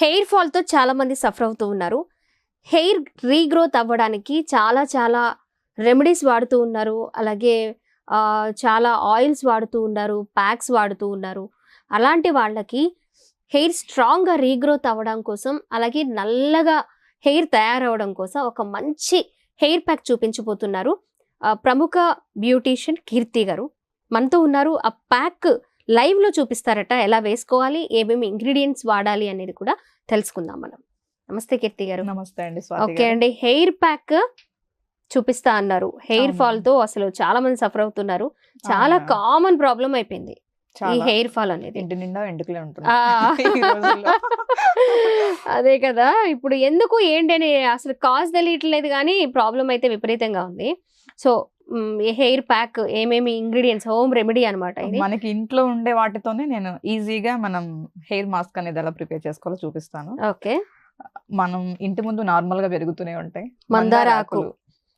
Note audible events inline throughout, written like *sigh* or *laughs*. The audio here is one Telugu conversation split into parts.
హెయిర్ ఫాల్తో చాలామంది సఫర్ అవుతూ ఉన్నారు. హెయిర్ రీగ్రోత్ అవ్వడానికి చాలా చాలా రెమెడీస్ వాడుతూ ఉన్నారు. అలాగే చాలా ఆయిల్స్ వాడుతూ ఉన్నారు ప్యాక్స్ వాడుతూ ఉన్నారు. అలాంటి వాళ్ళకి హెయిర్ స్ట్రాంగ్గా రీగ్రోత్ అవ్వడం కోసం అలాగే నల్లగా హెయిర్ తయారవడం కోసం ఒక మంచి హెయిర్ ప్యాక్ చూపించబోతున్నారు. ప్రముఖ బ్యూటీషియన్ కీర్తి గారు. మనతో ఉన్నారు. ఆ ప్యాక్ లైవ్లో చూపిస్తారట ఎలా వేసుకోవాలి ఏమేమి ఇంగ్రీడియంట్స్ వాడాలి అనేది కూడా తెలుసుకుందాం మనం నమస్తే కీర్తి గారు నమస్తే అండి ఓకే. అండి హెయిర్ ప్యాక్ చూపిస్తా అన్నారు హెయిర్. ఫాల్తో అసలు చాలా మంది సఫర్ అవుతున్నారు చాలా? కామన్ ప్రాబ్లం అయిపోయింది ఈ. హెయిర్ ఫాల్ అనేది ఇంటి నిండా ఉంటుంది. అదే కదా ఇప్పుడు ఎందుకు ఏంటి అని అసలు కాజ్ తెలియట్లేదు కానీ ప్రాబ్లం అయితే విపరీతంగా ఉంది సో హెయిర్ ప్యాక్ ఏమేమి ఇంగ్రీడియంట్స్ హోమ్ రెమెడీ అనమాట మనకి ఇంట్లో ఉండే వాటితోనే నేను ఈజీగా మనం హెయిర్ మాస్క్ అనేది ఎలా ప్రిపేర్ చేసుకోవాలో చూపిస్తాను ఓకే మనం ఇంటి ముందు నార్మల్గా పెరుగుతూనే ఉంటాయి మందార ఆకు. ఆకులు.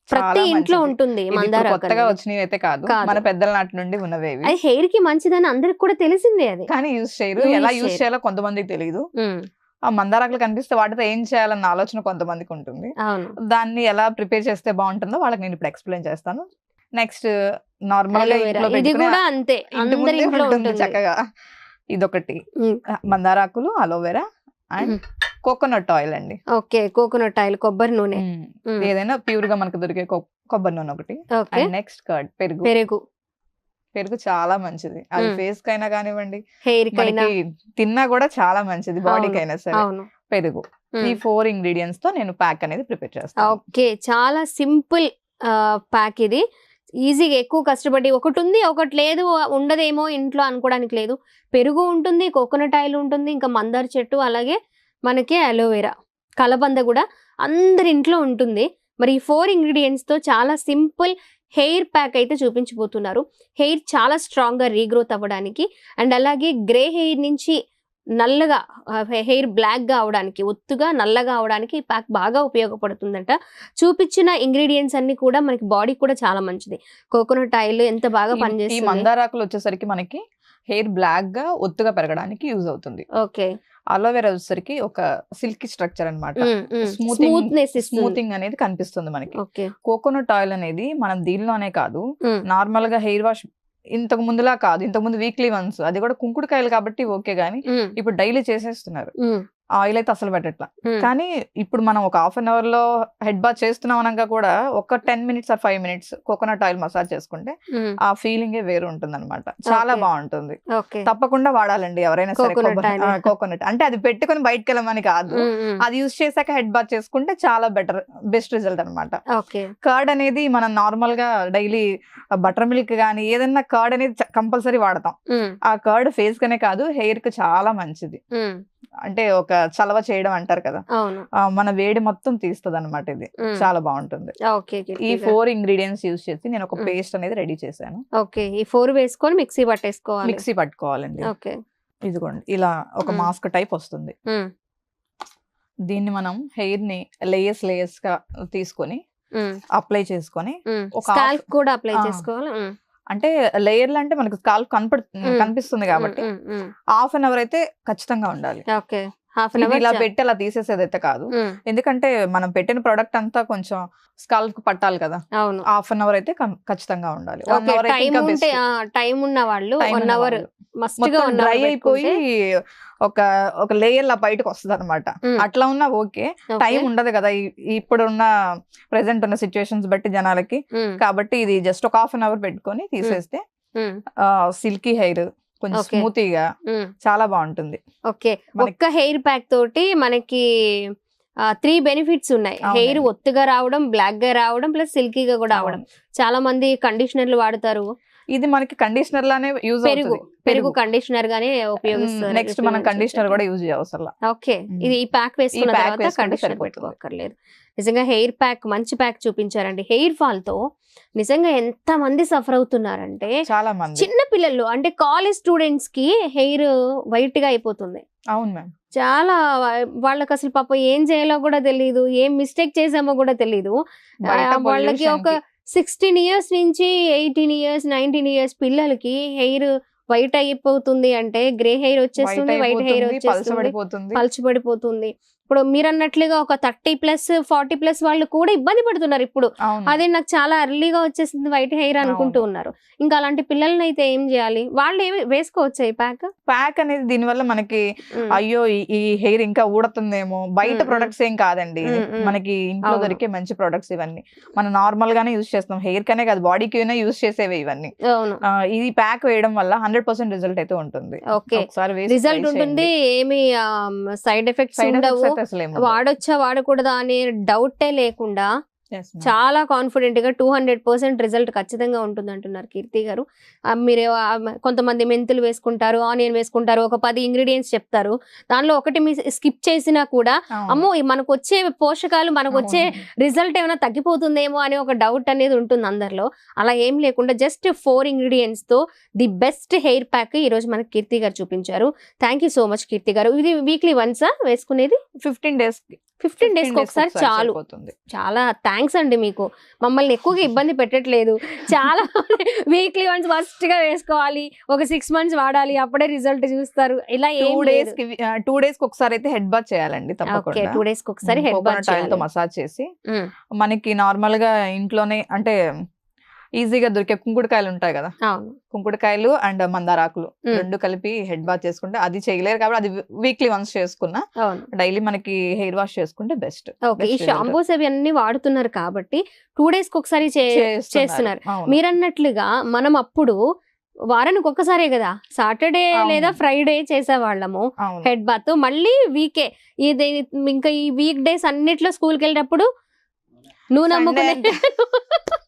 ప్రతి ఇంట్లో. ఉంటుంది మందార కొత్తగా. వచ్చినవి అయితే కాదు. మన పెద్దల నాటి నుండి ఉన్నవే. అది హెయిర్కి మంచిదని అందరికి కూడా తెలిసిందే అది కానీ యూజ్ చేయరు ఎలా యూజ్ చేయరు. చేయాలో కొంతమందికి తెలియదు ఆ మందారాకులు కనిపిస్తే వాటితో ఏం చేయాలన్న ఆలోచన కొంతమందికి ఉంటుంది. దాన్ని ఎలా ప్రిపేర్ చేస్తే బాగుంటుందో వాళ్ళకి నేను ఇప్పుడు ఎక్స్ప్లెయిన్ చేస్తాను. నెక్స్ట్ నార్మల్ ఇది కూడా అంతే. ఉంటుంది చక్కగా. ఇదొకటి. మందారాకులు aloe vera and. Coconut oil అండి. ఓకే కోకోనట్ ఆయిల్ కొబ్బరి నూనె. ఏదైనా ప్యూర్గా మనకు దొరికే కొబ్బరి నూనె ఒకటి. నెక్స్ట్ కర్డ్ పెరుగు. పెరుగు. పెరుగు చాలా మంచిది. అది. ఫేస్ కైనా కానివ్వండి హెయిర్ మనకి తిన్నా కూడా చాలా మంచిది బాడీకి. అయినా సరే. పెరుగు. ఈ ఫోర్ ఇంగ్రీడియంట్స్తో నేను ప్యాక్ అనేది ప్రిపేర్ చేస్తాను. ఓకే. చాలా సింపుల్ ప్యాక్ ఇది. ఈజీగా ఎక్కువ కష్టపడి ఒకటి ఉంది ఒకటి లేదు ఉండదేమో ఇంట్లో అనుకోవడానికి లేదు. పెరుగు ఉంటుంది కోకోనట్ ఆయిల్ ఉంటుంది ఇంకా మందార చెట్టు అలాగే మనకి అలోవెరా కలబంద కూడా అందరి ఇంట్లో ఉంటుంది. మరి ఈ ఫోర్ ఇంగ్రీడియంట్స్తో చాలా సింపుల్ హెయిర్ ప్యాక్ అయితే చూపించబోతున్నారు. హెయిర్ చాలా స్ట్రాంగ్గా రీగ్రోత్ అవ్వడానికి అండ్ అలాగే గ్రే హెయిర్ నుంచి నల్లగా హెయిర్ బ్లాక్గా అవడానికి ఒత్తుగా నల్లగా అవడానికి ఈ ప్యాక్ బాగా ఉపయోగపడుతుందంట. చూపించిన ఇంగ్రీడియంట్స్ అన్ని కూడా మనకి బాడీ కూడా చాలా మంచిది. కోకోనట్ ఆయిల్ ఎంత బాగా పనిచేస్తుంది. మందారాకులు వచ్చేసరికి మనకి హెయిర్ బ్లాక్గా ఒత్తుగా పెరగడానికి యూజ్ అవుతుంది. ఓకే. అలోవెరా వచ్చేసరికి ఒక సిల్కీ స్ట్రక్చర్ అనమాట ఇస్తుంది. స్మూతింగ్ అనేది కనిపిస్తుంది మనకి. కోకోనట్ ఆయిల్ అనేది మనం దీనిలోనే కాదు నార్మల్గా హెయిర్ వాష్ ఇంతకు ముందులా కాదు ఇంతకు ముందు వీక్లీ వన్స్ అది కూడా కుంకుడుకాయలు కాబట్టి ఓకే గానీ ఇప్పుడు డైలీ చేసేస్తున్నారు. ఆయిల్ అయితే అసలు పెట్టట్లా. కానీ ఇప్పుడు మనం ఒక హాఫ్ అన్ అవర్లో హెడ్ బాత్ చేస్తున్నాం అనగా కూడా ఒక ten minutes or five minutes coconut oil massage చేసుకుంటే ఆ ఫీలింగ్ వేరు ఉంటుంది అనమాట చాలా. బాగుంటుంది. తప్పకుండా వాడాలండి ఎవరైనా సరే. కోకోనట్ అంటే అది పెట్టుకొని బయటకు వెళ్ళమని కాదు అది యూజ్ చేశాక హెడ్ బాత్ చేసుకుంటే చాలా బెటర్ బెస్ట్ రిజల్ట్ అన్నమాట. ఓకే. కర్డ్ అనేది మనం నార్మల్గా డైలీ బటర్ మిల్క్ కానీ ఏదన్నా కర్డ్ అనేది కంపల్సరీ వాడతాం. ఆ కర్డ్ ఫేస్ కనే కాదు హెయిర్కి చాలా మంచిది. అంటే ఒక చలవ చేయడం అంటారు కదా మన వేడి మొత్తం తీస్తుంది అనమాట ఇది చాలా బాగుంటుంది. ఈ. ఫోర్ ఇంగ్రీడియంట్స్ యూజ్ చేసి నేను ఒక. పేస్ట్ అనేది రెడీ చేశాను. ఓకే ఈ ఫోర్ వేసుకొని మిక్సీ పట్టేసుకోవాలి. మిక్సీ పట్టుకోవాలండి. ఓకే. ఇదిగోండి ఇలా ఒక. మాస్క్ టైప్ వస్తుంది. దీన్ని మనం హెయిర్ని లేయర్స్ లేయర్స్గా తీసుకొని అప్లై చేసుకొని. ఒక కూడా అప్లై. చేసుకోవాలి. అంటే లేయర్లు అంటే మనకు స్కాల్ప్ కనపడు మ్మ్. కనిపిస్తుంది కాబట్టి హాఫ్ అన్ అవర్ అయితే ఖచ్చితంగా ఉండాలి. ఓకే. హాఫ్ అన్ అవర్ ఇలా పెట్టి అలా తీసేసేది అయితే కాదు. ఎందుకంటే మనం పెట్టిన ప్రొడక్ట్ అంతా కొంచెం స్కాల్ప్కు పట్టాలి కదా. అవును. హాఫ్ అన్ అవర్ అయితే ఖచ్చితంగా ఉండాలి. టైం ఉన్న వాళ్ళు వన్ అవర్ మొత్తం డ్రై అయిపోయి ఒక ఒక లేయర్ లా బయటకు వస్తుంది అనమాట అట్లా ఉన్నా ఓకే. టైం ఉండదు కదా. ఈ- ఇప్పుడు ఉన్న ప్రెసెంట్ ఉన్న సిచ్యువేషన్స్ బట్టి జనాలకి. కాబట్టి ఇది జస్ట్ ఒక హాఫ్ అన్ అవర్ పెట్టుకొని తీసేస్తే సిల్కీ హెయిర్ కొంచెం. స్మూతీగా చాలా బాగుంటుంది. ఓకే. ఒక్క హెయిర్ ప్యాక్ తోటి మనకి త్రీ బెనిఫిట్స్ ఉన్నాయి. హెయిర్ ఒత్తుగా రావడం బ్లాక్గా రావడం ప్లస్ సిల్కీగా కూడా అవడం. చాలా మంది కండిషనర్లు వాడతారు. ఇది మనకి కండిషనర్ లానే యూజ్ పెరుగు పెరుగు కండిషనర్ గానే ఉపయోగిస్తారు నెక్స్ట్ మనం కండిషనర్ కూడా యూజ్ చేయవసరం ఓకే. ఇది ఈ ప్యాక్ వేసుకున్న తర్వాత కండిషనర్. పెట్టుకోకర్లేదు. నిజంగా హెయిర్ ప్యాక్ మంచి ప్యాక్ చూపించారండి. హెయిర్ ఫాల్తో నిజంగా ఎంత మంది సఫర్ అవుతున్నారంటే చాలా మంది. చిన్న పిల్లలు అంటే కాలేజ్ స్టూడెంట్స్కి హెయిర్ వైట్గా అయిపోతుంది. అవును మ్యామ్. చాలా వాళ్ళకి అసలు పాప ఏం చేయాలో కూడా తెలియదు ఏం మిస్టేక్ చేసామో కూడా తెలియదు వాళ్ళకి ఒక. సిక్స్టీన్ ఇయర్స్ నుంచి ఎయిటీన్ ఇయర్స్ నైన్టీన్ ఇయర్స్ పిల్లలకి హెయిర్ వైట్ అయిపోతుంది అంటే గ్రే హెయిర్ వచ్చేస్తుంది వైట్ హెయిర్ వచ్చేస్తుంది పలుచబడిపోతుంది. ఇప్పుడు మీరు అన్నట్లుగా ఒక థర్టీ ప్లస్ ఫార్టీ ప్లస్ వాళ్ళు కూడా ఇబ్బంది పడుతున్నారు ఇప్పుడు. అదే నాకు చాలా ఎర్లీగా వచ్చేసింది వైట్ హెయిర్ అనుకుంటూ. ఉన్నారు. ఇంకా అలాంటి పిల్లల్ని అయితే ఏం చేయాలి? వాళ్ళు ఏమి వేసుకోవచ్చా ఈ ప్యాక్ ప్యాక్ అనేది దీని వల్ల మనకి అయ్యో ఈ- హెయిర్ ఇంకా ఊడుతుందేమో. బయట ప్రొడక్ట్స్ ఏం కాదండి. మనకి ఇంట్లో. దొరికే మంచి ప్రొడక్ట్స్ ఇవన్నీ. మనం నార్మల్ గానే యూస్ చేస్తాం హెయిర్ కనే కాదు బాడీకి యూస్ చేసేవి ఇవన్నీ. ఇది ప్యాక్ వేయడం వల్ల హండ్రెడ్ పర్సెంట్ రిజల్ట్ అయితే ఉంటుంది. రిజల్ట్ ఉంటుంది. ఏమి సైడ్ ఎఫెక్ట్స్ ఉండవు. వాడొచ్చా వాడకూడదా అనే డౌటే లేకుండా చాలా కాన్ఫిడెంట్గా టూ హండ్రెడ్ పర్సెంట్ రిజల్ట్ ఖచ్చితంగా ఉంటుంది అంటున్నారు కీర్తి గారు. మీరు కొంతమంది మెంతులు వేసుకుంటారు ఆనియన్ వేసుకుంటారు ఒక పది ఇంగ్రీడియంట్స్ చెప్తారు. దానిలో ఒకటి మీ స్కిప్ చేసినా కూడా. అమ్మో మనకు వచ్చే పోషకాలు మనకు వచ్చే. రిజల్ట్ ఏమైనా తగ్గిపోతుందేమో అనే ఒక డౌట్ అనేది ఉంటుంది అందరిలో. అలా ఏం లేకుండా జస్ట్ ఫోర్ ఇంగ్రీడియంట్స్తో ది బెస్ట్ హెయిర్ ప్యాక్ ఈ రోజు మనకి కీర్తి గారు చూపించారు. Thank you so much Keerthi గారు. ఇది వీక్లీ వన్సా వేసుకునేది? ఫిఫ్టీన్ డేస్ ఫిఫ్టీన్ డేస్ ఒకసారి చాలు. చాలా థ్యాంక్స్ అండి మీకు. మమ్మల్ని ఎక్కువగా ఇబ్బంది పెట్టట్లేదు. చాలా వీక్లీ వన్స్ ఫస్ట్గా వేసుకోవాలి. ఒక సిక్స్ మంత్స్ వాడాలి. అప్పుడే రిజల్ట్ చూస్తారు. ఇలా టూ డేస్ టూ డేస్కి ఒకసారి అయితే హెడ్ బాత్ చేయాలండి తప్పకుండా. టూ డేస్కి ఒకసారి హెడ్ బాత్ మసాజ్ చేసి. మనకి నార్మల్గా ఇంట్లోనే అంటే ఈజీగా దొరికే కుంకుడుకాయలు ఉంటాయి కదా. కుంకుడుకాయలు అండ్ మందారాకులు. రెండు కలిపి హెడ్ బాత్ చేసుకుంటే అది చేయలేరు కాబట్టి అది వీక్లీ వన్స్ చేసుకున్నా డైలీ మనకి హెయిర్ వాష్ చేసుకుంటే బెస్ట్. ఓకే ఈ షాంపూస్ అవి అన్ని వాడుతున్నారు కాబట్టి టూ డేస్కి ఒకసారి చేస్తున్నారు. మీరు అన్నట్లుగా మనం అప్పుడు వారానికి ఒక్కసారే కదా సాటర్డే. లేదా ఫ్రైడే చేసేవాళ్ళము హెడ్ బాత్. మళ్ళీ వీకే ఇది ఇంకా ఈ వీక్ డేస్ అన్నిట్లో స్కూల్కి వెళ్ళేటప్పుడు నువ్వు నమ్ముకునే *laughs*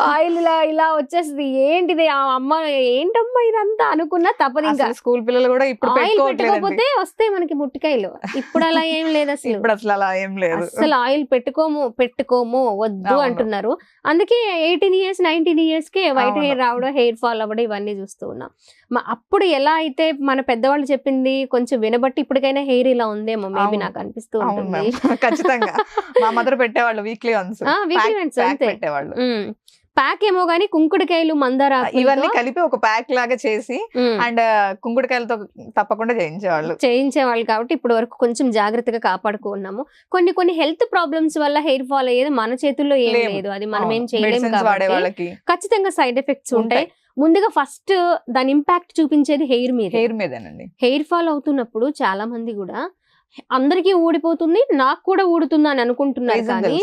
ఆయిల్ ఇలా ఇలా వచ్చేస్తుంది. ఏంటిది ఆ అమ్మ ఏంటమ్మా ఇదంతా అనుకున్నా తప్పదు ఇంకా. స్కూల్ పిల్లలు కూడా ఇప్పుడు ఆయిల్ పెట్టుకోకపోతే వస్తాయి మనకి ముట్టికాయలు. ఇప్పుడు అలా ఏం లేదు అసలు. ఇప్పుడు అసలు అలా ఏం లేదు. అసలు ఆయిల్ పెట్టుకోము పెట్టుకోము వద్దు. అంటున్నారు. అందుకే ఎయిటీన్ ఇయర్స్ నైన్టీన్ ఇయర్స్కి వైట్. హెయిర్ రావడం హెయిర్ ఫాల్ అవ్వడం ఇవన్నీ చూస్తూ ఉన్నాం. మ- అప్పుడు ఎలా అయితే మన పెద్దవాళ్ళు చెప్పింది కొంచెం వినబట్టి ఇప్పటికైనా హెయిర్ ఇలా ఉందేమో మేబీ. నాకు అనిపిస్తూ ఉంటుంది. ఖచ్చితంగా. మా మదర్ పెట్టేవాళ్ళు వీక్లీ వన్స్ once అంతే. పెట్టేవాళ్ళు. ప్యాక్ ఏమో గానీ కుంకుడుకాయలు మందార ఇవన్నీ కలిపి ఒక ప్యాక్ లాగా చేసి అండ్ కుంకుడుకాయలతో తప్పకుండా చేయించేవాళ్ళు. చేయించే వాళ్ళు కాబట్టి ఇప్పటి వరకు కొంచెం జాగ్రత్తగా కాపాడుకున్నాము. కొన్ని కొన్ని హెల్త్ ప్రాబ్లమ్స్ వల్ల హెయిర్ ఫాల్ అయ్యేది మన చేతుల్లో ఏం. లేదు. అది మనం ఏం చేయలేము ఖచ్చితంగా సైడ్ ఎఫెక్ట్స్ ఉంటాయి. ఉంటాయి. ముందుగా ఫస్ట్ దాని ఇంపాక్ట్ చూపించేది హెయిర్ మీద. హెయిర్ మీదేనండి. హెయిర్ ఫాల్ అవుతున్నప్పుడు చాలా మంది కూడా అందరికీ ఊడిపోతుంది నాకు కూడా ఊడుతుందా అని అనుకుంటున్నారు కానీ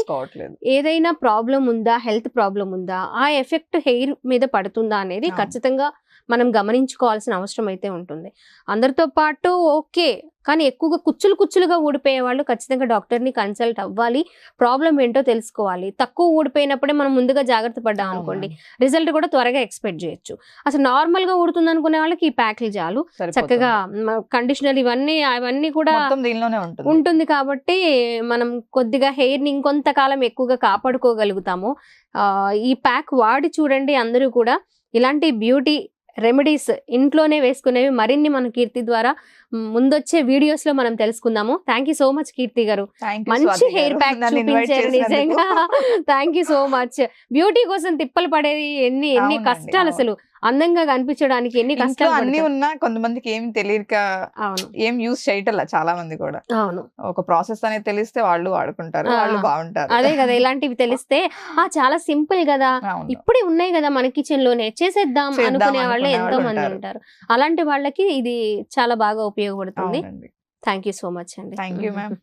ఏదైనా ప్రాబ్లం ఉందా హెల్త్ ప్రాబ్లం ఉందా ఆ ఎఫెక్ట్ హెయిర్ మీద పడుతుందా అనేది. ఖచ్చితంగా మనం గమనించుకోవాల్సిన అవసరం అయితే ఉంటుంది అందరితో పాటు ఓకే కానీ ఎక్కువగా కుచ్చులు కుచ్చులుగా ఊడిపోయే వాళ్ళు ఖచ్చితంగా డాక్టర్ని కన్సల్ట్ అవ్వాలి. ప్రాబ్లం ఏంటో తెలుసుకోవాలి. తక్కువ ఊడిపోయినప్పుడే మనం ముందుగా జాగ్రత్త పడ్డాం అనుకోండి రిజల్ట్ కూడా త్వరగా ఎక్స్పెక్ట్ చేయొచ్చు. అసలు నార్మల్గా ఊడుతుంది అనుకునే వాళ్ళకి ఈ ప్యాక్లు చాలు. చక్కగా కండిషనర్ ఇవన్నీ అవన్నీ కూడా ఉంటుంది. కాబట్టి మనం కొద్దిగా హెయిర్ని ఇంకొంతకాలం ఎక్కువగా కాపాడుకోగలుగుతాము. ఈ ప్యాక్ వాడి చూడండి అందరూ కూడా. ఇలాంటి బ్యూటీ రెమెడీస్ ఇంట్లోనే వేసుకునేవి మరిన్ని మన కీర్తి ద్వారా ముందొచ్చే వీడియోస్లో మనం తెలుసుకుందాము thank you so much Keerthi గారు మంచి హెయిర్. ప్యాక్ చూపించారు. నిజంగా thank you so much beauty కోసం తిప్పలు పడేది ఎన్ని ఎన్ని కష్టాలు. అసలు అందంగా కనిపించడానికి ఎన్ని కష్టాలు అన్ని. ఉన్నా కొంతమందికి ఏం తెలియక అవును. ఏం యూస్ చేయటల్లా చాలా మంది కూడా. అవును. ఒక ప్రాసెస్ అనేది తెలిస్తే వాళ్ళు వాడుకుంటారు వాళ్ళు బాగుంటారు. అదే కదా ఇలాంటివి తెలిస్తే ఆ చాలా సింపుల్ కదా. ఇప్పుడే ఉన్నాయి కదా మన కిచెన్లోనే చేసేద్దాం అనుకునే వాళ్ళే ఎంతో మంది ఉంటారు. అలాంటి వాళ్ళకి ఇది చాలా బాగా ఉపయోగపడుతుంది. థ్యాంక్ యూ సో మచ్ అండి. Thank you ma'am